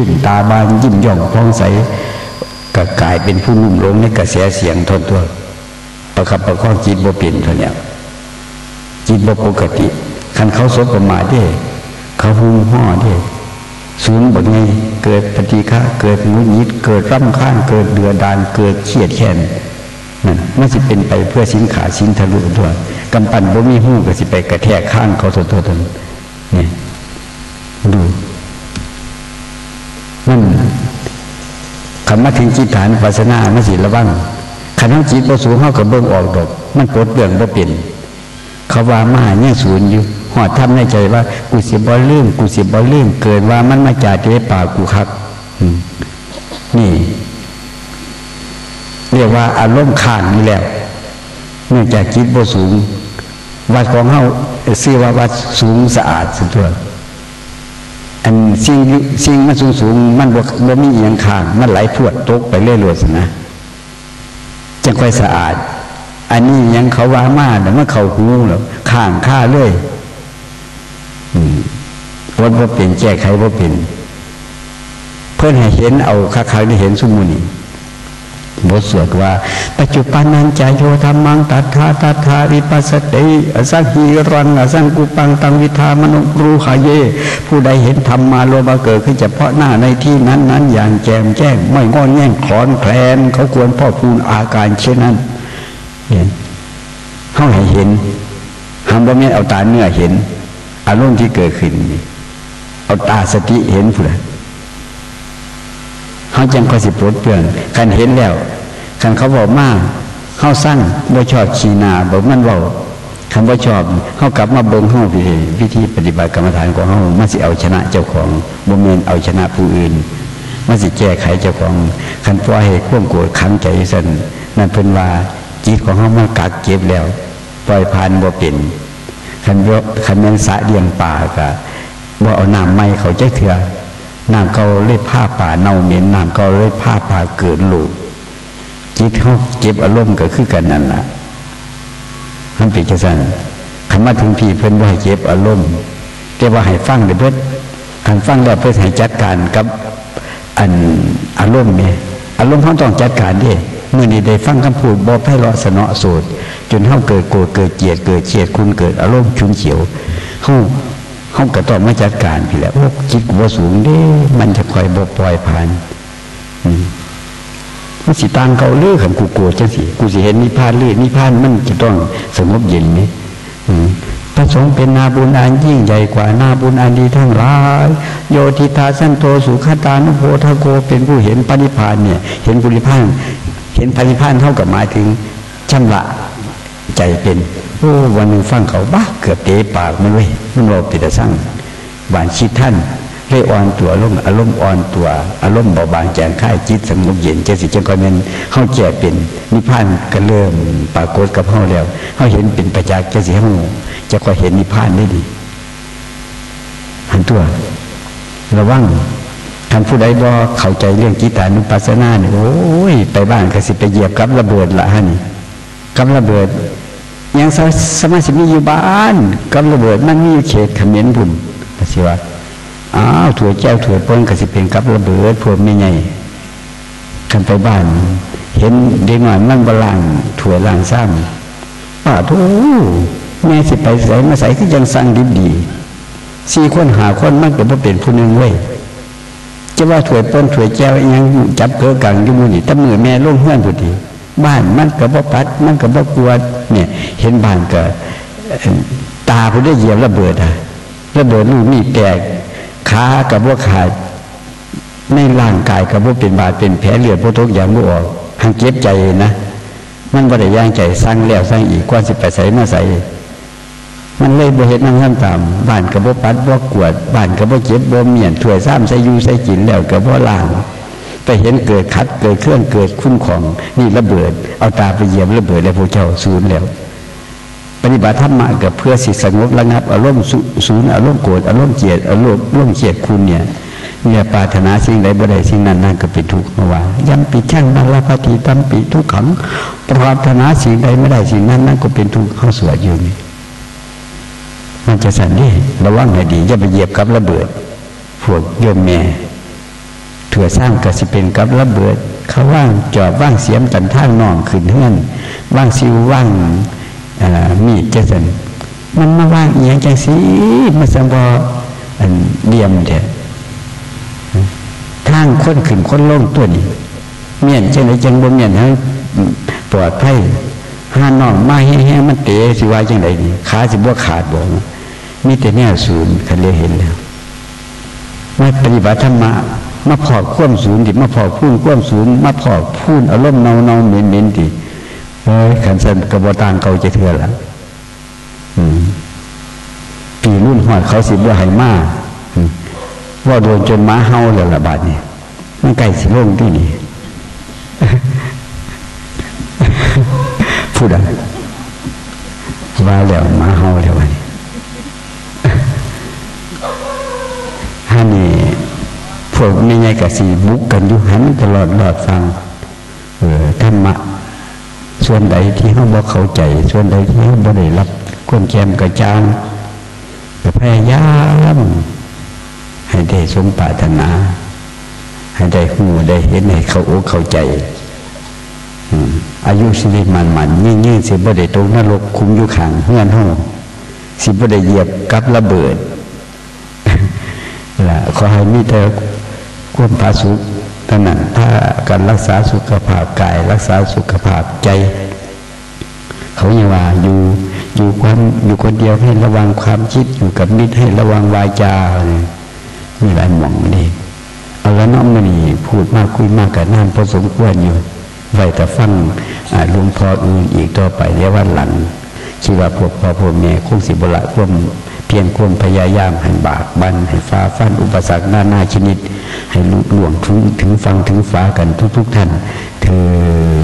ตื่นตาบานยิ้มย่องพองใสก็กลายเป็นผู้นุ่มลงในกระแสเสียงทนตัว ประคับประคองจิตบ่เปลี่ยนเท่านี้จิตบ่ปกติคันเขาสบประมาทเด้เขาหุ่มห่อเด้ศูนย์บไงเกิดปฏิฆะเกิดมุนิดเกิดร่ำข้างเกิดเดือดานเกิดเครียดแค้นนั่นมันสิเป็นไปเพื่อสินขาสินทะลุด้วกำปั้นบ่มีหูก็สิไปกระแทกข้างเขาตัวตัวตนนี่ดู คำมาถึงจิตฐานปัสนาไม่สิระวังขันทั้งจิตประสูงเข้ากับเบิ่งออกดอก มันปลดเรื่องบ่เปลี่ยนเขาว่ามาเนี่ยศูนย์อยู่หอดทำในใจว่า กูเสียบอลลื่นกูเสียบอลลื่นเกิดว่ามันมาจากเจ๊ป่ากูคักนี่เรียกว่าอารมณ์ขางนี่แล้วเนื่องจากจิตบ่สูง วัดของเฮาซื้อว่าวัดสูงสะอาดสุดตัว อันสิ่งสิ่งมันสูงสูงมันบวบมีเอียงข้าง มันไหลพวดตกไปเรื่อยๆนะจังค่อยสะอาด อันนี้ยังเขาว่ามาแต่เมื่อเขาหูแล้วข้างข้าเรื่อยวัดว่าเปลี่ยนแก้ไขว่าเปลี่ยนเพื่อนให้เห็นเอาค้าๆได้เห็นสมุนี บทสวดว่า ปัจจุบันนันจายโยธรรมังตัทธาตัทธาวิปัสสติอสังหีรังอสังกุปังตังวิธามนุรูหาเย ผู้ใดเห็นธรรมมาโลมาเกิดขึ้นเฉพาะหน้าในที่นั้นนั้นอย่างแจ่มแจ้ง ไม่งอนแง่งคลอนแคลน เขาควรพ่อพูนอาการเช่นนั้น เห็นเขาให้เห็นทำบ่แม่เอาตาเนื้อเห็น อารมณ์ที่เกิดขึ้น เอาตาสติเห็นผู้ใด เขาจังก็สิปลดเปลื่อนคันเห็นแล้วคันเขาบอกมากเขาสร้างบ่ชอบชีนาบอกมันว่าคำว่าชอบเขากลับมาเบิ้งเขาวิธีปฏิบัติกรรมฐานของเขามัสิเอาชนะเจ้าของบ่เมนเอาชนะผู้อื่นมัสิแก้ไขเจ้าของคันปล่อยให้ข่วงโกรธขังใจสั่นนั่นเป็นว่าจิตของเขามันกักเก็บแล้ว ปล่อยผ่านบ่เป็นคันคันแมนสะเดียงป่ากะบ่เอาน้ำไม่เขาใจเถื่อ น้ำเกาเลยผ้าป่าเน่าเหม็นน้ำเกาเลยผ้าป่าเกิดลูกจิตเขาเก็บอารมณ์ก็คือกันนั่นแหละมันเป็นจังสันคำว่าถึงพี่เพิ่นว่าให้เก็บอารมณ์แต่ว่าให้ฟังเลยเพิ่นคันฟังแล้วเพื่อให้จัดการกับอันอารมณ์เนี่ยอารมณ์เขาต้องจัดการดิเมื่อนี้ได้ฟังคำพูดบอกให้รอสนอสูตรจนเขาเกิดโกรธเกิดเกลียดเกิดเฉียดคุณเกิดอารมณ์ชุนเฉียวเขา เขาก็ต้องมาจัดการพี่แหล้วโอ้จิตว่าสูงเด้มันจะคอยบกปล่อยผ่านมันสิตังเกาเลือกขันกูโกรธจังสิกูสิเห็นนิพพานเลือนิพพานมันจะต้องสงบเย็นนี่พระสงฆ์เป็นนาบุญอันยิ่งใหญ่กว่านาบุญอันดีทั้งหลาย โยติตาสันโตสุขตานุโพธโกเป็นผู้เห็นปณิพานเนี่ย เห็นปุริพานเห็นปณิพานเท่ากับหมายถึงชำระใจเป็น โอ้วันหนึ่งฟังเขาบ้าเกือบเตะปากมันเลยมันบอกปิดสั่งหวานชิดท่านเร่อ่อนตัวลงอารมณ์อ่อนตัว อารมณ์เบาบางแจงค่ายจิตสงบเย็นเจสิจังก็นั้นเข้าแก่เป็นนิพพานก็เริ่มปรากฏกับเขาแล้วเขาเห็นเป็นประจักษ์เจสิเขาจะก็เห็นนิพพานได้ดีหันตัวระวังท่านผู้ใดบ่เข้าใจเรื่องจิตานุปัสสนาเนี่ยโอ้ยไปบ้านก็สิไปเหยียบกับระเบิดละฮะนี่กับระเบิด ยังสมาชิกมีอยู่บ้านกับระเบิดมันมีเขตขมิ้นบุญปสิว่าอ้าวถั่วแก้วถั่วป้นกสิเป็นกับระเบิดพวกไม่ใหญ่กันไปบ้าน เห็นเด็กหน่อยมันบลังถั่วลางซ้ำป้าทูแม่สิไปใส่มาใส่ก็ยังสั่งดีดีสี่คนหาคนมันก็บ่เป็นผู้หนึ่งเว้ยจะว่าถั่วป้นถั่วแก้วยังจับเกลือกังยู่มูนี่ตั้มือแม่ล่งเฮือนพอดี บ้านมันกับบ่ปัด มันกับบ่กลัวเนี่ย เห็นบ้านก็ตาผู้ได้เหยียบระเบิดอะระเบิดลูกมีแตกขากับว่าขาดในร่างกายกับว่าเป็นบาดเป็นแผลเลือดพวกทุกอย่างบ่ออกหังเก็บใจนะมันบ่ได้ย่างใจสร้างแล้วสร้างอีกกว่าสิไปดใส่มาใส่มันเลยบ่เห็นนั่งท่านตามบ้านกับบ่ปัดบ่กวดบ้านกับบ่เจ็บบ่เมียนถ้วยซ้ำใส่ยูใส่กินแล้วกับบ่ล่าง ไปเห็นเกิดคัดเกิดเครื่องเกิดคุ้มของนี่ระเบิด เอาตาไปเหยียบระเบิดแล้วพระเจ้าศูนย์แล้ว ปฏิบัติธรรมะกับเพื่อสิสงบระงับอารมณ์ศูนย์อารมณ์โกรธอารมณ์เกลียดอารมณ์ร่วมเกลียดคุณเนี่ยเนี่ยปาถนาสิ่งใดบ่ได้สิ่งนั้นนั่นก็เป็นทุกข์ว่ายัมปิช่างนาลาปฏิตัมปิทุกขังปรารถนาสิ่งใดไม่ได้สิ่งนั้นนั่นก็เป็นทุกข์เข้าสวดอยู่นี่มันจะสั่นนี่ระวังให้ดีอย่าไปเหยียบกับระเบิดพวกโยมแม่ เถื่อสร้างกสิเป็นกับระเบิด เขาว่างจอบว่างเสียมตันท่างนองขึ้นเฮือนว่างซิวว่างมีดจสันมันมาว่างเอียงจังสีมาสังบออันเดียมเถอะทางคนขึ้นคนลงตัวนี้เมียนเจังไหนจังบนเมียนให้ปลอดภัยห้าน้องมาแห้งๆมันเตะสิว่าจังไหนนี่ขาสิบ่ขาดบ่มีแต่แนวศูนย์คันเรียเห็นแล้วไมาปฏิบัติธรรมะ มาพอควมศูนย์ดิมาพอพูนควมศูนย์มาพอพูนอารมณ์เนาเนาเหม็นเหม็นดิเอ้ยขันสันกระบตางเก่าจะเถื่อละปีรุ่นหอดเขาสิบ่ไหมาว่าโดนจนม้าเฮาแล้วละบาดนี่มันไก่สิโล่งที่นี่พูดอะไรว่าแล้วม้าเฮาแล้ววันนี้ฮานี่พ วกไม่ใหญ่กับสีบุกกันอยู่หันตลอดหลอดฟังเออธรรมะส่วนใดที่เขาบอกเข้าใจ ส่วนใดที่เขาบ่ได้รับก้นแกมกระจางพยายามให้ได้สมปรารถนา ให้ได้หูได้เห็นให้เขาอกเข้าใจอายุสิริมันมันยิ่งยิ่งสิบ่ได้ตรงนรกคุ้มอยู่ขังเงื่อนห้องสิบ่ได้เหยียบกับระเบิดล่ะขอให้มีแต่ ความผาสุขท่านั้นถ้าการรักษาสุขภาพกาย รักษาสุขภาพใจ เขาอย่าว่าอยู่อยู่ความอยู่คนเดียวให้ระวังความคิดอยู่กับมิตรให้ระวังวาจาเนี่ยมีหลายหม่องนี่เอาล้วน้องมันนี่พูดมากคุยมากกับน่านพอสมควรอยู่ไว้แต่ฟังลวงพออื่นอีกต่อไปเรียกว่าหลังคิดว่าพวกพ่อพวกแม่คงสิบละควม พียงควมพยายามให้บากบันให้ฟ้าฟันอุปสรรคหน้าหน้าชนิด ให้ลุล่วงถึงถึงฟังถึงฟ้ากันทุก ๆทท่านเธอ